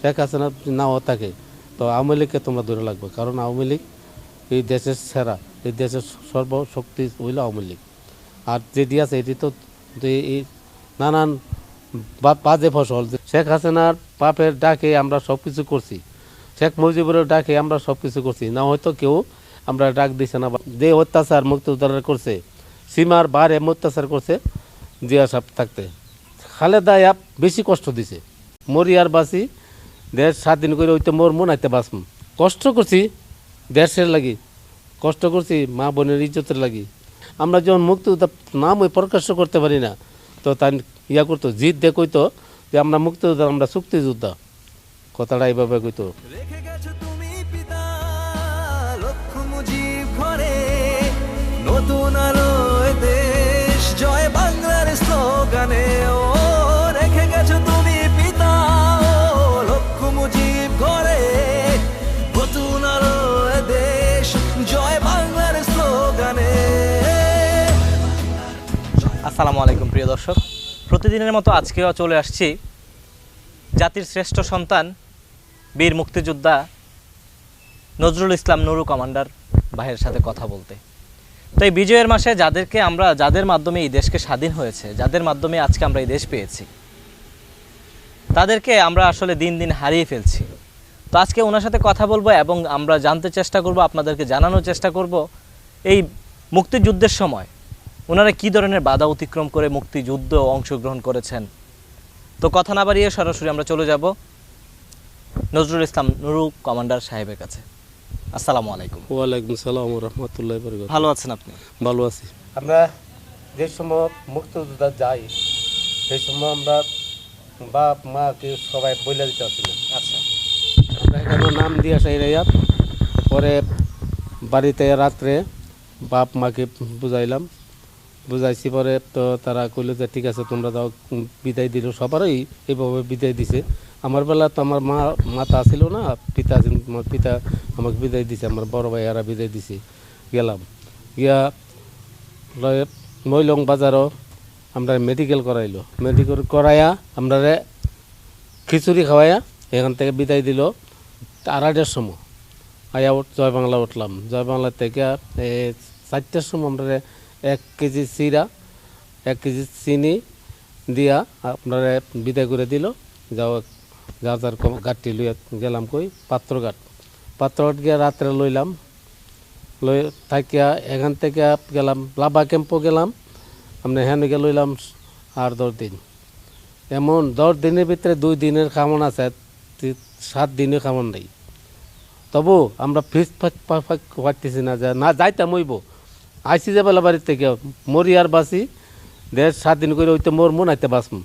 শেখ যদি নাও থাকে, তো আওয়ামী লীগকে তোমরা ধরে লাগবে কারণ আওয়ামী লীগ এই দেশের সেরা, এই দেশের সর্বশক্তি হইল আওয়ামী লীগ। আর যেটি আছে, এটি তো এই নানান বাজে ফসল। শেখ হাসিনার পাপের ডাকে আমরা সব কিছু করছি। শেখ মুজিবুরের ডাকে আমরা সব কিছু করছি। না হয়তো কেউ আমরা ডাক দিছে না যে অত্যাচার মুক্তিযোদ্ধারা করছে, সীমার বারে অত্যাচার করছে, জিয়া সাহেব থাকতে। খালেদা অ্যাপ বেশি কষ্ট দিছে। মরি আর বাসি দেশ স্বাধীন করে ওইতে মোর মন আইতে বাঁচম। কষ্ট করছি দেশের লাগি। কষ্ট করছি মা বোনের ইজ্জতের লাগি। আমরা যখন মুক্তিযোদ্ধা নাম ওই প্রকাশ করতে পারি না, তো তাই ইয়া করতো, জিদ দিয়ে কইতো যে আমরা মুক্তিযোদ্ধা, আমরা চুক্তিযোদ্ধা। কথাটা এইভাবে কইতো। নতুন আলোয় দেশ জয় বাংলার আসসালামু আলাইকুম, প্রিয় দর্শক। প্রতিদিনের মতো আজকেও চলে আসছি জাতির শ্রেষ্ঠ সন্তান, বীর মুক্তিযোদ্ধা নজরুল ইসলাম নুরু কমান্ডার ভাইয়ের সাথে কথা বলতে। তো এই বিজয়ের মাসে যাদেরকে আমরা, যাদের মাধ্যমে এই দেশকে স্বাধীন হয়েছে, যাদের মাধ্যমে আজকে আমরা এই দেশ পেয়েছি, তাদেরকে আমরা আসলে দিন দিন হারিয়ে ফেলছি। তো আজকে ওনার সাথে কথা বলব এবং আমরা জানতে চেষ্টা করব, আপনাদেরকে জানানোর চেষ্টা করব এই মুক্তিযুদ্ধের সময় ওনারা কি ধরনের বাধা অতিক্রম করে মুক্তিযুদ্ধ অংশগ্রহণ করেছেন? তো কথা না বাড়িয়ে সরাসরি আমরা চলে যাব নজরুল ইসলাম নুরু কমান্ডার সাহেবের কাছে। আসসালামু আলাইকুম। ওয়ালাইকুম সালাম রহমতুল্লাহ ভালো আছেন আপনি? ভালো আছি। আমরা যে সময় মুক্তিযোদ্ধা যাই সেই সময় আমরা বাপ মাকে সবাই বলে দিতে পারছি আচ্ছা। আমরা এখানে নাম দিয়ে আসা এরিয়া পরে বাড়িতে রাত্রে বাপ মাকে বুঝাইলাম। বুঝাইছি পরে তো তারা কইলো যে, ঠিক আছে, তোমরা যাও বিদায় দিল। সবারই এইভাবে বিদায় দিছে। আমার বেলা তো আমার মা, মাতা ছিল না, পিতা আমার পিতা আমাকে বিদায় দিছে, আমার বড় ভাই এরা বিদায় দিছে। গেলাম। গিয়া মৈলং বাজারও আমরা মেডিকেল করাইলো। মেডিকেল করাইয়া আমরা খিচুড়ি খাওয়াইয়া এখান থেকে বিদায় দিল। আড়াইটার সময়। আয়া জয় বাংলা উঠলাম। জয় বাংলা থেকে চারটার সময় আমরা এক কেজি চিরা এক কেজি চিনি দিয়া আপনারা বিদায় করে দিল। যাও কম- গাঠটি লইয়া গেলাম কই, পাত্রঘাট। পাত্রঘাট গিয়া রাত্রে লইলাম। লই থাকিয়া এখান থেকে গেলাম, লাভা ক্যাম্পও গেলাম। আমরা হ্যাঁ গিয়ে লইলাম আর দশ দিন। এমন দশ দিনের ভিতরে দুই দিনের খামন আছে সাত দিনের খামন নেই। তবু আমরা ফিস ফাঁক ফাঁক পাচ্ছি না, যে না যাইতাম হইব। আইসি যে বেলা বাড়ির থেকে মরি আর বাসি দেড় সাত দিন করে ওইতে মোর মন আইতে বাঁচম।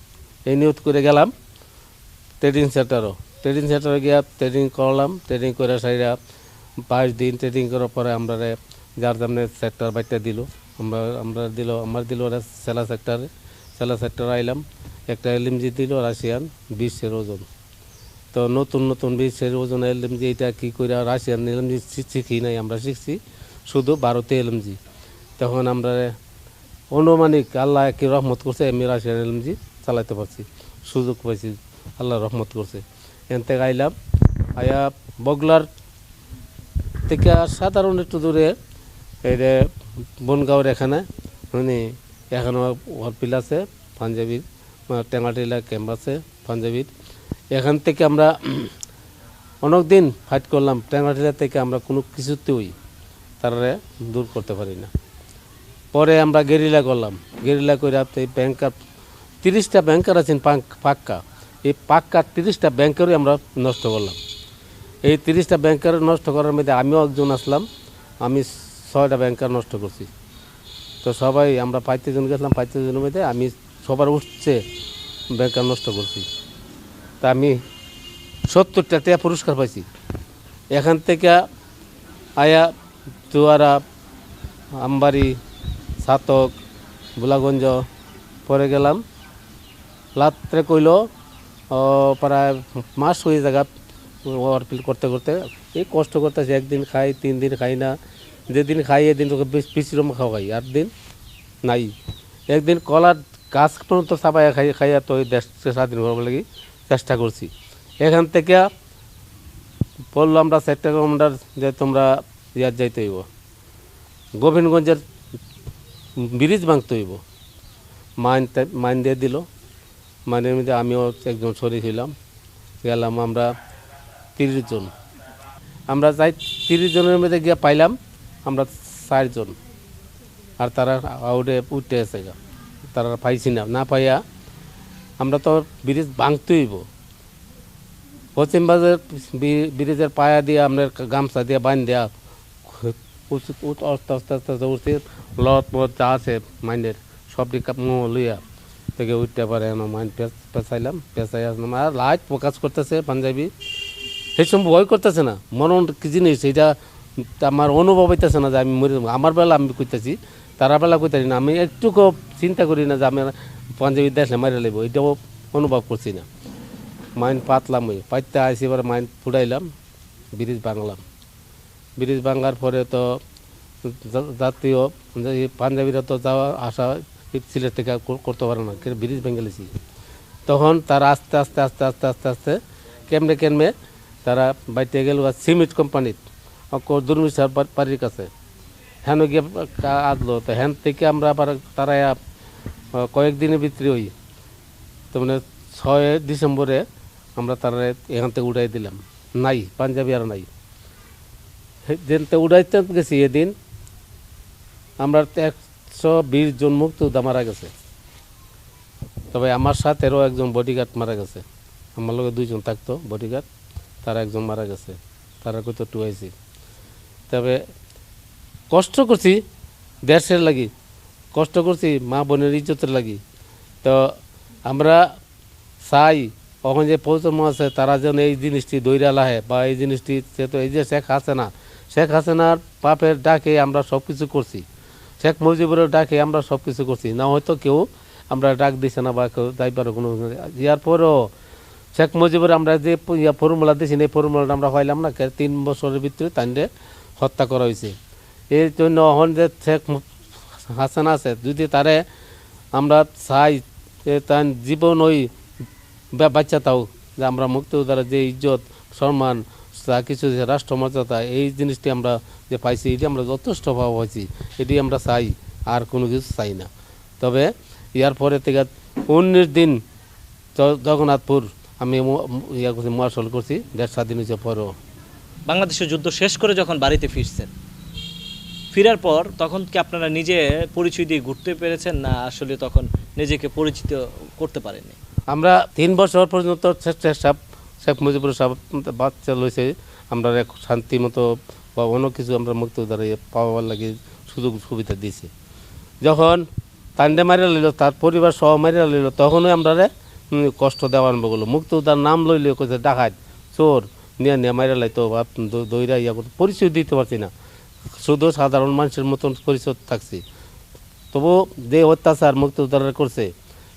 এই নিউজ করে গেলাম। ট্রেডিং সেন্টারও ট্রেডিং সেন্টারে গিয়া ট্রেডিং করলাম। ট্রেডিং করে সাইরা বাইশ দিন ট্রেডিং করার পরে আমরা যার সামনে সেক্টর বাইটটা দিল। আমরা আমরা দিল, আমার দিল ওরা সেলা সেক্টরে সেলা সেক্টর আইলাম। একটা এলএমজি দিল রাশিয়ান বিশের ওজন। তো নতুন নতুন বিশের ওজন এলএমজি এটা কী করে রাশিয়ান এলএমজি শিখি নাই, আমরা শিখছি। শুধু ভারতে এলএমজি তখন আমরা অনুমানিক আল্লাহ কি রহমত করছে আমি রাশিয়ান এলএমজি চালাতে পারছি, সুযোগ পাইছি, আল্লাহ রহমত করছে। এখান থেকে আইলাম আয়া বগলার থেকে সাধারণ একটু দূরে, এই বনগাঁওয়ের এখানে মানে এখানে হরপিল আছে, পাঞ্জাবির টেঙাটিলা ক্যাম্প আছে, পাঞ্জাবির। এখান থেকে আমরা অনেক দিন ফাইট করলাম টেঙাটিলা থেকে আমরা কোনো কিছুতেই তারা দূর করতে পারি না। পরে আমরা গেরিলা করলাম। গেরিলা করে এই ব্যাংকার তিরিশটা ব্যাংকার আছেন পাক- পাক্কা। এই পাক্কা তিরিশটা ব্যাংকারই আমরা নষ্ট করলাম। এই তিরিশটা ব্যাংকার নষ্ট করার মধ্যে আমিও একজন আসলাম। আমি ছয়টা ব্যাংকার নষ্ট করছি। তো সবাই আমরা পাঁচটি জন গেছিলাম পাঁচটি জনের মধ্যে আমি সবার উঠছে ব্যাংকার নষ্ট করছি। তা আমি সত্তরটা টাকা পুরস্কার পাইছি। এখান থেকে আয়া, দুয়ারা, আমবাড়ি সাতক বুলাগঞ্জ পরে গেলাম। রাত্রে কইল প্রায় মাস হয়ে জায়গা ওয়ারফিল করতে করতে। এই কষ্ট করতেছে, একদিন খাই, তিন দিন খাই না। যেদিন খাই, এদিন তোকে বিশ্রাম খাওয়াই, আর দিন নাই। একদিন কলার গাছ পর্যন্ত চাপাইয়া খাই খাইয়া তো দেশকে স্বাধীন হওয়ার লাগি চেষ্টা করছি। এখান থেকে বলল আমরা চারটা কমান্ডার যে তোমরা ইয়ার যাইতে হইব। গোবিন্দগঞ্জের ব্রিজ ভাঙতে হইব। মাইন মাইন দিয়ে দিল। মাইনের মধ্যে আমিও একজন শরীর ছিলাম। গেলাম আমরা তিরিশ জন। আমরা যাই তিরিশ জনের মধ্যে গিয়ে পাইলাম, আমরা চারজন আর তারা আউটে উঠতে গা। তারা পাইছি না। না পাইয়া আমরা তো ব্রিজ ভাঙতে হইব। পশ্চিম বাজার ব্রিজের পায়া দিয়ে আপনার গামছা দিয়ে বান দেওয়া উঁচু- উঁচু- আস্তে আস্তে আস্তে আস্তে উঠছি লত মত যা আছে মাইন্ডের সব দিকে লইয়া থেকে উঠতে পারে না মাইন্ড পেঁচাইলাম পেঁচাই আসলাম। আর লাইট প্রকাশ করতেছে পাঞ্জাবি। সেই সময় ভয় করতেছে না মন কি জিনিস এটা আমার অনুভব হইতেছে না যে আমি মরে, আমার বেলা আমি কইতেছি, তারা বেলা কইতাছি না। আমি একটুকু চিন্তা করি না যে আমি পাঞ্জাবি দেখলে মারি লাগবো এটাও অনুভব করছি না। মাইন্ড পাতলাম ওই পাইতে আসি এবার মাইন্ড ফুটাইলাম, ব্রিজ বাংলাম ব্রিজ ভাঙার পরে তো জাতীয় পাঞ্জাবিরা তো যাওয়া, আসা সিলেট থেকে করতে পারে না ব্রিজ ভেঙে গেছি তখন তারা আস্তে আস্তে আস্তে আস্তে আস্তে আস্তে কেমনে কেমনে তারা বাইতে গেল সিমেন্ট কোম্পানির দুর্মিশার বাড়ির কাছে। হ্যান গিয়ে আদলো, তো হ্যান থেকে আমরা আবার তারা কয়েকদিনের ভিতরে ওই তো মানে ছয় ডিসেম্বরে আমরা তারা এখান থেকে উড়াই দিলাম। নাই, পাঞ্জাবি আর নাই। যেদিন উড়াইতে গেছি এদিন, আমরা একশো বিশ জন মুক্তিযোদ্ধা মারা গেছে। তবে আমার সাথেরও একজন বডিগার্ড মারা গেছে। আমার লগে দুইজন থাকতো বডিগার্ড তারা একজন মারা গেছে। তারা কত টুয়াইছি তবে কষ্ট করছি দেশের লাগি, কষ্ট করছি মা বোনের ইজ্জতের লাগি। তো আমরা চাই কখন যে প্রজন্ম আছে, তারা যেন এই জিনিসটি দৈরা লাহে বা এই জিনিসটি সে তো এই যে শেখ হাসিনা শেখ হাসিনার পাপের ডাকে আমরা সব কিছু করছি। শেখ মুজিবুরের ডাকে আমরা সব কিছু করছি। না হয়তো কেউ আমরা ডাক দিছে না বা কেউ যাইবার কোনো ইয়ার পরেও শেখ মুজিবুর আমরা যে ইয়া ফর্মুলা দিয়েছি এই ফর্মুলাটা আমরা পাইলাম না তিন বছরের ভিতরে তাইলে হত্যা করা হয়েছে এই জন্য এখন যে শেখ হাসান আছে, যদি তারে আমরা চাই তার জীবন ওই বাচ্চা তাও, যে আমরা মুক্তিযোদ্ধার যে ইজ্জত, সম্মান যা কিছু যে রাষ্ট্রমর্যাদা এই জিনিসটি আমরা যে পাইছি এটি আমরা যথেষ্ট পাওয়া হয়েছি এটি আমরা চাই আর কোনো কিছু চাই না। তবে ইয়ার পরে থেকে উনিশ দিন জগন্নাথপুর আমি ইয়া করছি মার্শাল করছি দেড় স্বাধীন হয়েছে পরেও। বাংলাদেশের যুদ্ধ শেষ করে যখন বাড়িতে ফিরছেন ফেরার পর তখন কি আপনারা নিজে পরিচয় দিয়ে ঘুরতে পেরেছেন না আসলে তখন নিজেকে পরিচিত করতে পারেননি? আমরা তিন বছর পর্যন্ত শেখ শেখ মুজিবুর সাহেব বাচ্চা লইছে, আমরা এক শান্তি মতো বা অন্য কিছু আমরা মুক্তিযোদ্ধার ইয়ে পাওয়ার লাগে সুযোগ সুবিধা দিয়েছি যখন তান্ডে মারিয়া লইল, তার পরিবার সহ মারিয়া লইল, তখনই আমরা কষ্ট দেওয়া আরম্ভ করল। মুক্তিযোদ্ধার নাম লইলে, কইছে, ডাকাত, চোর, নিয়ে নিয়ে মারিয়া লাইতো বা দইরা ইয়া করতো। পরিচয় দিতে পারছি না। শুধু সাধারণ মানুষের মতন পরিচয় থাকছি। তবু যে অত্যাচার মুক্তিযোদ্ধারা করছে,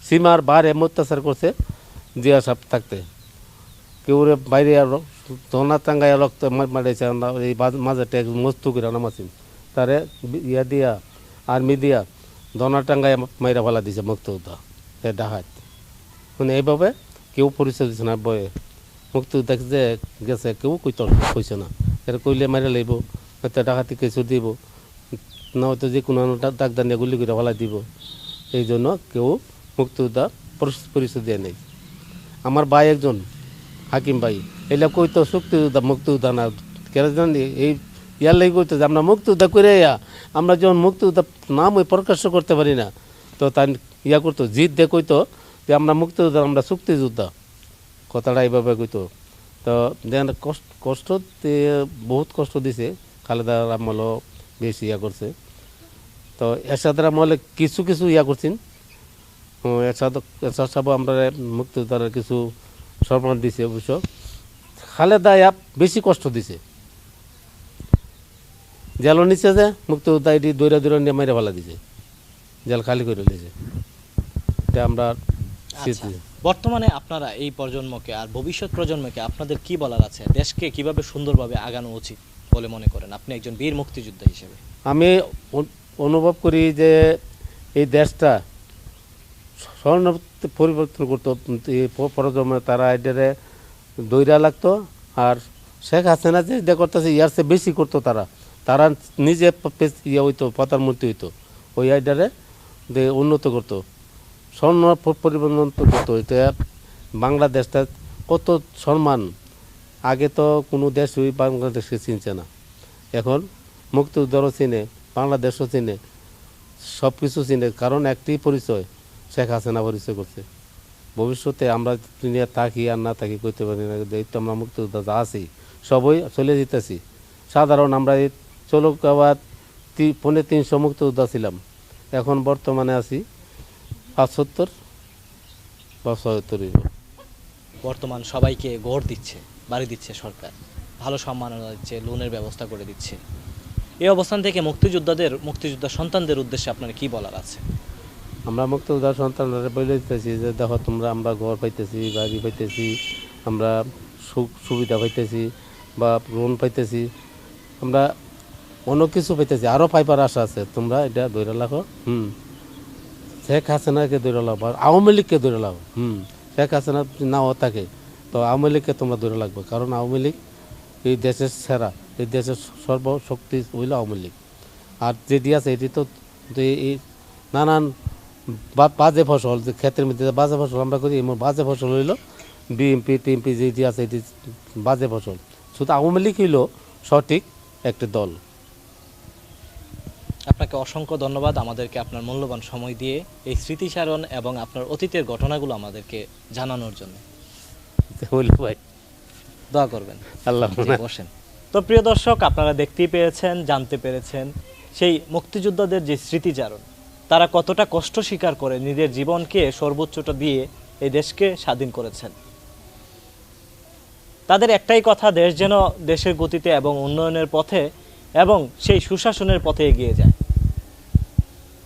সীমার বারে অত্যাচার করছে জিয়া সাহেব থাকতে। কেউ বাইরে আর ধনা টাঙ্গায় রক্ত মা- মারিয়েছে আমরা এই বাজ- মাঝে ট্যাগ মস্তু করে নামাছিন তারে ইয়া দিয়া, আর্মি দিয়া ধনা টাঙ্গায় মাইরা ফেলা দিছে মুক্তিযোদ্ধা এ ডাহাত মানে এইভাবে কেউ পরিচয় দিচ্ছে না বয়ে। মুক্তিযোদ্ধা যে গেছে, কেউ কইত কইছে না। এটা কইলে মারিয়া লাগব হয়তো ডাকাতি কিছু দিব না হয়তো যে কোনো ডাক্তার নিয়ে গুলি করে ফেলা দিব। এই জন্য কেউ মুক্তিযোদ্ধা পরিচ- পরিচয় দিয়ে নেই। আমার ভাই একজন হাকিম ভাই, এলা কইতো শক্তিযোদ্ধা মুক্তিযোদ্ধা না কেন জানি, এই ইয়ার লাগি কইতো আমরা মুক্তিযোদ্ধা করে ইয়া, আমরা যখন মুক্তিযোদ্ধা নাম ওই প্রকাশ করতে পারি না, তো তাই ইয়া করতো, জিদ দিয়ে কইতো, যে আমরা মুক্তিযোদ্ধা আমরা চুক্তিযোদ্ধা কথাটা এইভাবে কইতো। তো দেন কষ্ট কষ্ট বহুত কষ্ট দিছে, খালেদা আমলও বেশি ইয়া করছে। তো এরশাদ আমলে কিছু কিছু ইয়া করছেন। এরশাদ এরশাদ সাহেব আমরা মুক্তিযোদ্ধার কিছু সম্মান দিছে অবশ্য। খালেদা ইয়া বেশি কষ্ট দিছে। জেলও নিচে যে মুক্তিযোদ্ধা এটি দৈরা দৈরা নিয়ে মেরে ফেলা দিছে। জেল খালি করে দিয়েছে এটা আমরা বর্তমানে আপনারা এই প্রজন্মকে আর ভবিষ্যৎ প্রজন্মকে আপনাদের কি বলার আছে? দেশকে কীভাবে সুন্দরভাবে আগানো উচিত বলে মনে করেন? আপনি একজন বীর মুক্তিযোদ্ধা হিসেবে। আমি অনুভব করি যে এই দেশটা স্বর্ণ পরিবর্তন করতো। এই প- প্রজন্মে তারা এটারে দৈরা লাগতো। আর শেখ হাসিনা যে এটা করতেছে, ইয়ার সে বেশি করতো তারা। তারা নিজে ইয়ে হইতো, প্রধানমন্ত্রী হইতো। ওই আইডারে যে উন্নত করতো। স্বর্ণ পরিবর্তন করতো। এটা বাংলাদেশটা কত সম্মান। আগে তো কোনো দেশ ওই বাংলাদেশকে চিনছে না। এখন মুক্তিযুদ্ধরও চিনে, বাংলাদেশও চিনে সব কিছু চিনে। কারণ একটি পরিচয় শেখ হাসিনা পরিচয় করছে। ভবিষ্যতে আমরা দুনিয়া থাকি আর না থাকি করতে পারি না তো আমরা মুক্তিযোদ্ধা যা আছি, সবই চলে যেতেছি। সাধারণ আমরা এই চলক আবার তি- পৌনে তিনশো মুক্তিযোদ্ধা ছিলাম। এখন বর্তমানে আছি পাঁচসত্তর বা ছয়ত্তর বর্তমান সবাইকে গড় দিচ্ছে, বাড়ি দিচ্ছে সরকার। ভালো সম্মাননা দিচ্ছে, লোনের ব্যবস্থা করে দিচ্ছে। এই অবস্থান থেকে মুক্তিযোদ্ধাদের, মুক্তিযোদ্ধা সন্তানদের উদ্দেশ্যে আপনার কি বলার আছে? আমরা মুক্তিযোদ্ধার সন্তানরা বলে দিতেছি যে, দেখো, তোমরা আমরা ঘর পাইতেছি, বাড়ি পাইতেছি, আমরা সুখ, সুবিধা পাইতেছি বা লোন পাইতেছি। আমরা অন্য কিছু পাইতেছি আরও পাইবার আশা আছে। তোমরা এটা ধরে রাখো হুম। শেখ হাসিনাকে ধরে লাগবো আর আওয়ামী লীগকে ধরে লাগো হুম। শেখ হাসিনা নাও থাকে, তো আওয়ামী লীগকে তোমরা ধরে লাগবে, কারণ আওয়ামী লীগ এই দেশের সেরা, এই দেশের সর্বশক্তি হইল আওয়ামী লীগ। আর যেটি আছে, এটি তো এই- নানান বাজে ফসল যে ক্ষেতের মধ্যে বাজে ফসল আমরা করি এমন বাজে ফসল হইল বিএমপি টিএমপি যেটি আছে এটি বাজে ফসল। শুধু আওয়ামী লীগ হইল সঠিক একটি দল। আপনাকে অসংখ্য ধন্যবাদ আমাদেরকে আপনার মূল্যবান সময় দিয়ে এই স্মৃতিচারণ এবং আপনার অতীতের ঘটনাগুলো আমাদেরকে জানানোর জন্য। হইল ভাই। দোয়া করবেন। আল্লাহ বসেন। তো প্রিয় দর্শক আপনারা দেখতেই পেরেছেন জানতে পেরেছেন সেই মুক্তিযোদ্ধাদের যে স্মৃতিচারণ। তারা কতটা কষ্ট স্বীকার করে নিজের জীবনকে সর্বোচ্চটা দিয়ে এই দেশকে স্বাধীন করেছেন। তাদের একটাই কথা, দেশ যেন দেশের গতিতে এবং উন্নয়নের পথে এবং সেই সুশাসনের পথে এগিয়ে যায়।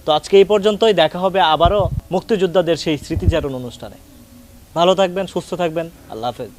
তো আজকে এই পর্যন্তই, দেখা হবে আবারও মুক্তিযোদ্ধাদের সেই স্মৃতিচারণ অনুষ্ঠানে। ভালো থাকবেন, সুস্থ থাকবেন, আল্লাহ হাফেজ।